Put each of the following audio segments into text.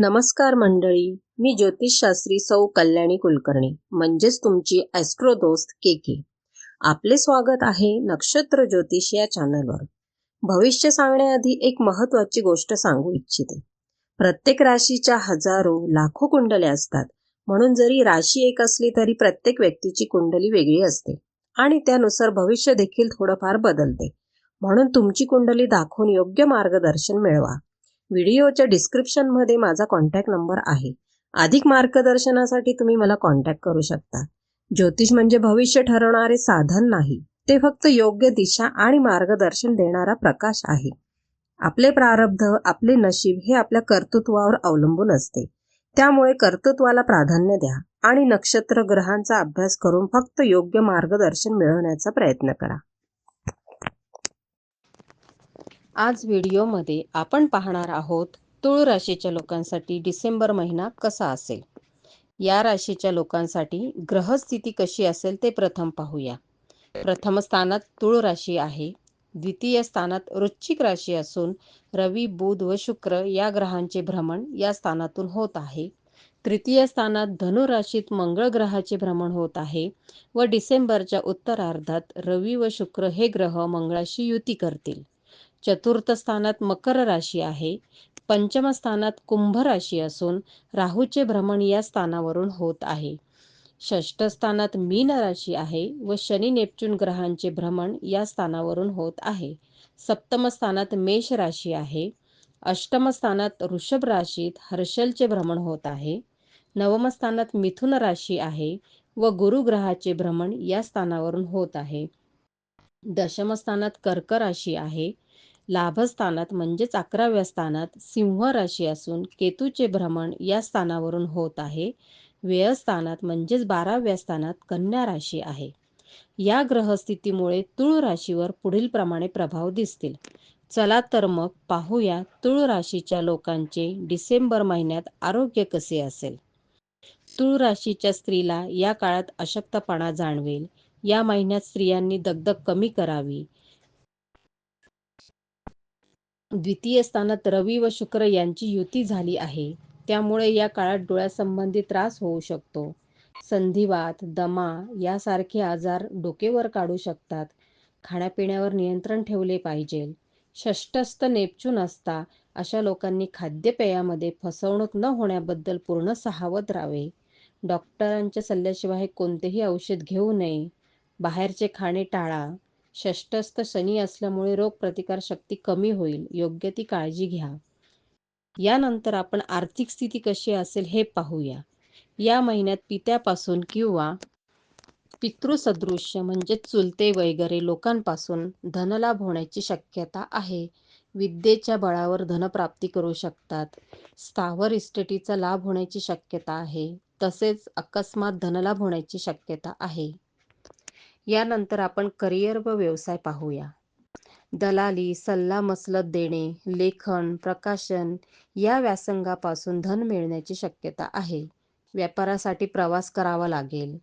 नमस्कार मंडळी मी ज्योतिषशास्त्री सौ कल्याणी कुलकर्णी म्हणजेच तुमची ॲस्ट्रो दोस्त के के आपले स्वागत आहे नक्षत्र ज्योतिष या चॅनलवर भविष्य सांगण्याआधी एक महत्त्वाची गोष्ट सांगू इच्छिते. प्रत्येक राशीच्या हजारो लाखो कुंडल्या असतात. म्हणून जरी राशी एक असली तरी प्रत्येक व्यक्तीची कुंडली वेगळी असते. आणि त्यानुसार भविष्य देखील थोडंफार बदलते. म्हणून तुमची कुंडली दाखवून योग्य मार्गदर्शन मिळवा. व्हिडिओच्या डिस्क्रिप्शनमध्ये माझा कॉन्टॅक्ट नंबर आहे. अधिक मार्गदर्शनासाठी तुम्ही मला कॉन्टॅक्ट करू शकता. ज्योतिष म्हणजे भविष्य ठरवणारे साधन नाही ते फक्त योग्य दिशा आणि मार्गदर्शन देणारा प्रकाश आहे. आपले प्रारब्ध आपले नशीब हे आपल्या कर्तृत्वावर अवलंबून असते. त्यामुळे कर्तृत्वाला प्राधान्य द्या आणि नक्षत्र ग्रहांचा अभ्यास करून फक्त योग्य मार्गदर्शन मिळवण्याचा प्रयत्न करा. आज व्हिडिओमध्ये आपण पाहणार आहोत तुळ राशीच्या लोकांसाठी डिसेंबर महिना कसा असेल? या राशीच्या लोकांसाठी ग्रहस्थिती कशी असेल ते प्रथम पाहूया. प्रथम स्थानात तुळ राशी आहे द्वितीय स्थानात वृश्चिक राशी असून रवी बुध व शुक्र या ग्रहांचे भ्रमण या स्थानातून होत आहे. तृतीय स्थानात धनु राशीत मंगळ ग्रहाचे भ्रमण होत आहे व डिसेंबरच्या उत्तरार्धात रवी व शुक्र हे ग्रह मंगळाशी युती करतील. चतुर्थ स्थानात मकर राशी आहे. पंचम स्थानात कुंभ राशी असून राहूचे भ्रमण या स्थानावरून होत आहे. षष्ठ स्थानात मीन राशी आहे व शनी नेपच्यून ग्रहांचे भ्रमण या स्थानावरून होत आहे. सप्तम स्थानात मेष राशी आहे. अष्टम स्थानात वृषभ राशीत हर्षलचे भ्रमण होत आहे. नवम स्थानात मिथुन राशी आहे व गुरुग्रहाचे भ्रमण या स्थानावरून होत आहे. दशम स्थानात कर्क राशी आहे. लाभस्थानात म्हणजेच अकराव्या स्थानात सिंह राशी असून केतूचे भ्रमण या स्थानावरून होत आहे. व्ययस्थानात म्हणजेच बाराव्या स्थानात कन्या राशी आहे. या ग्रहस्थितीमुळे तुळ राशीवर पुढील प्रमाणे प्रभाव दिसतील. चला तर मग पाहूया तुळ राशीच्या लोकांचे डिसेंबर महिन्यात आरोग्य कसे असेल. तुळ राशीच्या स्त्रीला या काळात अशक्तपणा जाणवेल. या महिन्यात स्त्रियांनी दगदग कमी करावी. द्वितीय स्थानात रवी व शुक्र यांची युती झाली आहे. त्यामुळे या काळात डोळ्यासंबंधी त्रास होऊ शकतो. संधिवात दमा यासारखे आजार डोकेवर काढू शकतात. खाण्यापिण्यावर नियंत्रण ठेवले पाहिजे. षष्टस्थ नेपच्यून असता अशा लोकांनी खाद्यपेयामध्ये फसवणूक न होण्याबद्दल पूर्ण सावध राहावे. डॉक्टरांच्या सल्ल्याशिवाय कोणतेही औषध घेऊ नये. बाहेरचे खाणे टाळा. षष्टस्थ शनी असल्यामुळे रोगप्रतिकार शक्ती कमी होईल. योग्य ती काळजी घ्या. यानंतर आपण आर्थिक स्थिती कशी असेल हे पाहूया. या महिन्यात पित्यापासून किंवा पितृसदृश्य म्हणजे चुलते वगैरे लोकांपासून धनलाभ होण्याची शक्यता आहे. विद्येच्या बळावर धनप्राप्ती करू शकतात. स्थावर इस्टेटीचा लाभ होण्याची शक्यता आहे. तसेच अकस्मात धनलाभ होण्याची शक्यता आहे. यानंतर आपण करिअर व व्यवसाय पाहूया. दलाली सल्ला मसलत देणे लेखन प्रकाशन या व्यासंगापासून धन मिळण्याची शक्यता आहे. व्यापारासाठी प्रवास करावा लागेल.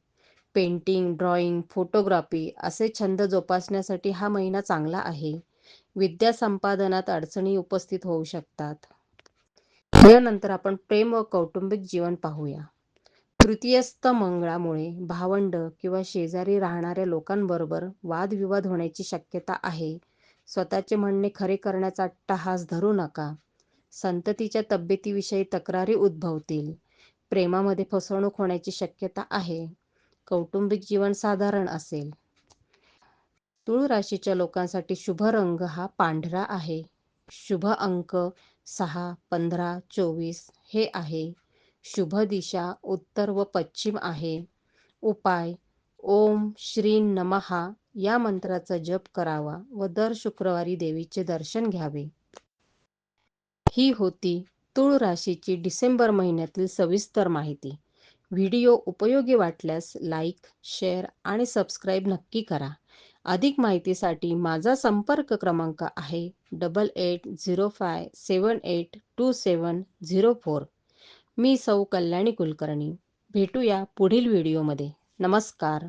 पेंटिंग ड्रॉइंग फोटोग्राफी असे छंद जोपासण्यासाठी हा महिना चांगला आहे. विद्या संपादनात अडचणी उपस्थित होऊ शकतात. यानंतर आपण प्रेम व कौटुंबिक जीवन पाहूया. तृतीयस्थ मंगळामुळे भावंड किंवा शेजारी राहणाऱ्या लोकांबरोबर वादविवाद होण्याची शक्यता आहे. स्वतःचे म्हणणे खरे करण्याचा टहास धरू नका. संततीच्या तब्येतीविषयी तक्रारी उद्भवतील. प्रेमामध्ये फसवणूक होण्याची शक्यता आहे. कौटुंबिक जीवन साधारण असेल. तुळ राशीच्या लोकांसाठी शुभ रंग हा पांढरा आहे. शुभ अंक सहा पंधरा चोवीस हे आहे. शुभ दिशा उत्तर व पश्चिम आहे. उपाय ओम श्री नमहा या मंत्राचा जप करावा व दर शुक्रवारी देवीचे दर्शन घ्यावे. ही होती तुळ राशीची डिसेंबर महिन्यातील सविस्तर माहिती. व्हिडिओ उपयोगी वाटल्यास लाईक शेअर आणि सबस्क्राईब नक्की करा. अधिक माहितीसाठी माझा संपर्क क्रमांक आहे double eight zero five seven eight two seven zero four मी सौ कल्याणी कुलकर्णी. भेटूया पुढील व्हिडिओमध्ये. नमस्कार.